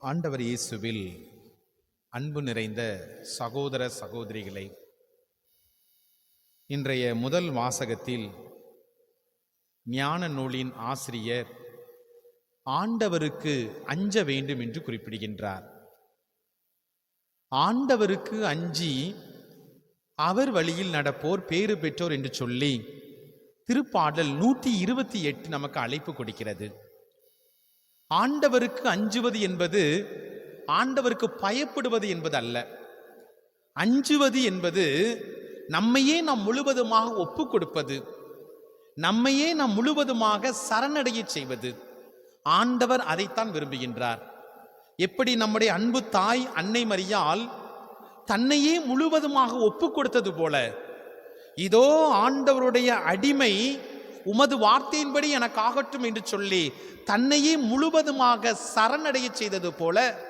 ஆண்டவர் இயேசுவில் அன்பு நிறைந்த சகோதர சகோதரிகளை இன்றைய முதல் வாசகத்தில் ஞான நூலின் ஆசிரியர் ஆண்டவருக்கு அஞ்ச வேண்டும் என்று குறிப்பிடுகின்றார். ஆண்டவருக்கு அஞ்சி அவர் வழியில் நடப்போர் பேறு பெற்றோர் என்று சொல்லி திருப்பாடல் நூற்றி இருபத்தி எட்டு நமக்கு அழைப்பு கொடுக்கிறது. ஆண்டவருக்கு அஞ்சுவது என்பது ஆண்டவருக்கு பயப்படுவது என்பது அல்ல அஞ்சுவது என்பது நம்மையே நாம் முழுவதுமாக ஒப்பு கொடுப்பது நம்மையே நாம் முழுவதுமாக சரணடைய செய்வது. ஆண்டவர் அதைத்தான் விரும்புகின்றார். எப்படி நம்முடைய அன்பு தாய் அன்னை மரியால் தன்னையே முழுவதுமாக ஒப்பு கொடுத்தது போல இதோ ஆண்டவருடைய அடிமை உமது வார்த்தையின்படி எனக்காகட்டும் என்று சொல்லி தன்னையே முழுவதுமாக சரணடைய செய்தது போல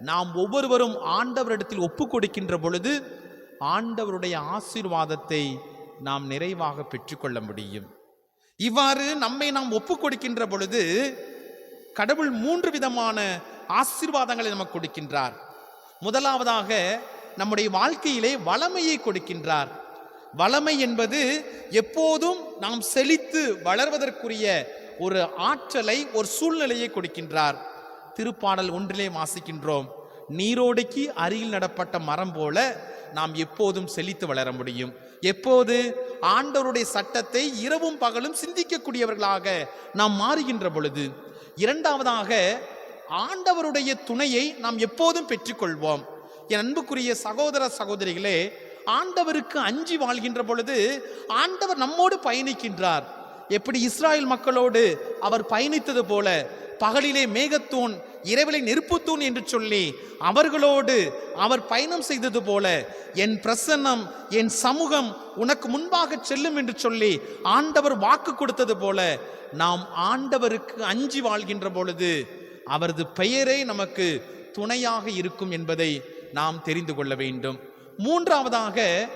நாம் ஒவ்வொருவரும் ஆண்டவரிடத்தில் ஒப்பு கொடுக்கின்ற பொழுது ஆண்டவருடைய ஆசீர்வாதத்தை நாம் நிறைவாக பெற்றுக்கொள்ள முடியும். இவ்வாறு நம்மை நாம் ஒப்பு கொடுக்கின்ற பொழுது கடவுள் மூன்று விதமான ஆசீர்வாதங்களை நமக்கு கொடுக்கின்றார். முதலாவதாக நம்முடைய வாழ்க்கையிலே வளமையை கொடுக்கின்றார். வளமை என்பது எப்போதும் நாம் செழித்து வளர்வதற்குரிய ஒரு ஆற்றலை ஒரு சூழ்நிலையை கொடுக்கின்றார். திருப்பாடல் ஒன்றிலே வாசிக்கின்றோம் நீரோடைக்கு அருகில் நடப்பட்ட மரம் போல நாம் எப்போதும் செழித்து வளர முடியும். எப்போது? ஆண்டவருடைய சட்டத்தை இரவும் பகலும் சிந்திக்கக்கூடியவர்களாக நாம் மாறுகின்ற பொழுது இரண்டாவதாக ஆண்டவருடைய துணையை நாம் எப்போதும் பெற்றுக்கொள்வோம். என் அன்புக்குரிய சகோதர சகோதரிகளே ஆண்டவருக்கு அஞ்சி வாழ்கின்ற பொழுது ஆண்டவர் நம்மோடு பயணிக்கின்றார். எப்படி இஸ்ராயல் மக்களோடு அவர் பயணித்தது போல பகலிலே மேகத்தூண் இரவிலே நெருப்புத்தூண் என்று சொல்லி அவர்களோடு அவர் பயணம் செய்தது போல என் பிரசன்னம் என் சமூகம் உனக்கு முன்பாக செல்லும் என்று சொல்லி ஆண்டவர் வாக்கு கொடுத்தது போல நாம் ஆண்டவருக்கு அஞ்சி வாழ்கின்ற பொழுது அவரது பெயரே நமக்கு துணையாக இருக்கும் என்பதை நாம் தெரிந்து கொள்ள வேண்டும். மூன்றாவதாக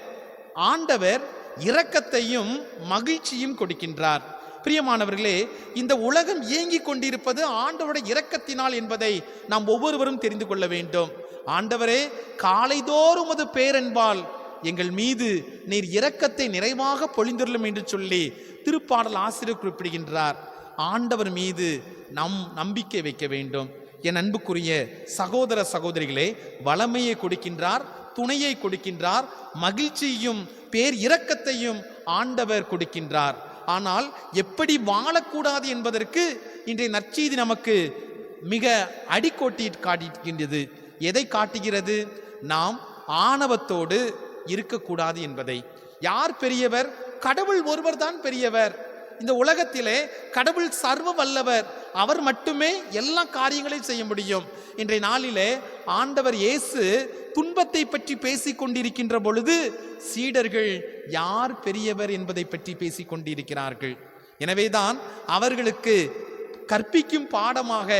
ஆண்டவர் இரக்கத்தையும் மகிழ்ச்சியும் கொடுக்கின்றார். பிரியமானவர்களே இந்த உலகம் இயங்கிக் கொண்டிருப்பது ஆண்டவருடைய இரக்கத்தினால் என்பதை நாம் ஒவ்வொருவரும் தெரிந்து கொள்ள வேண்டும். ஆண்டவரே காலைதோறும் அது பேரன்பால் எங்கள் மீது நீர் இரக்கத்தை நிறைவாக பொழிந்துள்ளும் என்று சொல்லி திருப்பாடல் ஆசிரியர் குறிப்பிடுகின்றார். ஆண்டவர் மீது நம் நம்பிக்கை வைக்க வேண்டும். என் அன்புக்குரிய சகோதர சகோதரிகளே வளமையை கொடுக்கின்றார் துணையை கொடுக்கின்றார் மகிழ்ச்சியும் பேர் இரக்கத்தையும் ஆண்டவர் கொடுக்கின்றார். ஆனால் எப்படி வாழக்கூடாது என்பதற்கு இன்றைய நற்செய்தி நமக்கு மிக அடிக்கோட்டி காட்டுகின்றது எதை காட்டுகிறது? நாம் ஆணவத்தோடு இருக்கக்கூடாது என்பதை. யார் பெரியவர்? கடவுள் ஒருவர் தான் பெரியவர். இந்த உலகத்திலே கடவுள் சர்வ வல்லவர் அவர் மட்டுமே எல்லா காரியங்களையும் செய்ய முடியும். இன்றைய நாளிலே ஆண்டவர் இயேசு துன்பத்தை பற்றி பேசிக் கொண்டிருக்கின்ற பொழுது சீடர்கள் யார் பெரியவர் என்பதை பற்றி பேசிக் கொண்டிருக்கிறார்கள். எனவேதான் அவர்களுக்கு கற்பிக்கும் பாடமாக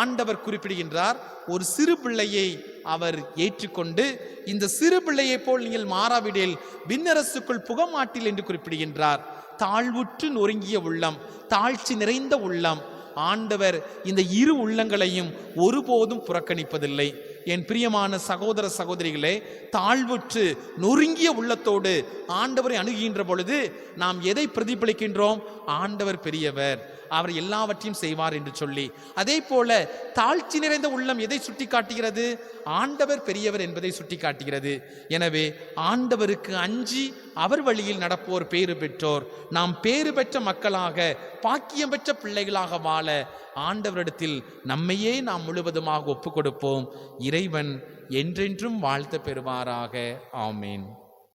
ஆண்டவர் குறிப்பிடுகின்றார். ஒரு சிறு பிள்ளையை அவர் ஏற்றுக்கொண்டு இந்த சிறு பிள்ளையைப் போல் நீங்கள் மாறாவிடில் விண்ணரசுக்குள் புகமாட்டில் என்று குறிப்பிடுகின்றார். தாழ்வுற்று நொறுங்கிய உள்ளம் தாழ்ச்சி நிறைந்த உள்ளம். ஆண்டவர் இந்த இரு உள்ளங்களையும் ஒருபோதும் புறக்கணிப்பதில்லை. என் பிரியமான சகோதர சகோதரிகளே தாழ்வுற்று நொறுங்கிய உள்ளத்தோடு ஆண்டவரை அணுகுகின்ற பொழுது நாம் எதை பிரதிபலிக்கின்றோம்? ஆண்டவர் பெரியவர் அவர் எல்லாவற்றையும் செய்வார் என்று சொல்லி. அதே போல தாழ்ச்சி நிறைந்த உள்ளம் எதை சுட்டி காட்டுகிறது ஆண்டவர் பெரியவர் என்பதை சுட்டி காட்டுகிறது எனவே ஆண்டவருக்கு அஞ்சி அவர் வழியில் நடப்போர் பேறு பெற்றோர். நாம் பேறு பெற்ற மக்களாக பாக்கியம் பெற்ற பிள்ளைகளாக வாழ ஆண்டவரிடத்தில் நம்மையே நாம் முழுவதுமாக ஒப்பு கொடுப்போம் இறைவன் என்றென்றும் வாழ்த்த பெறுவாராக. ஆமேன்.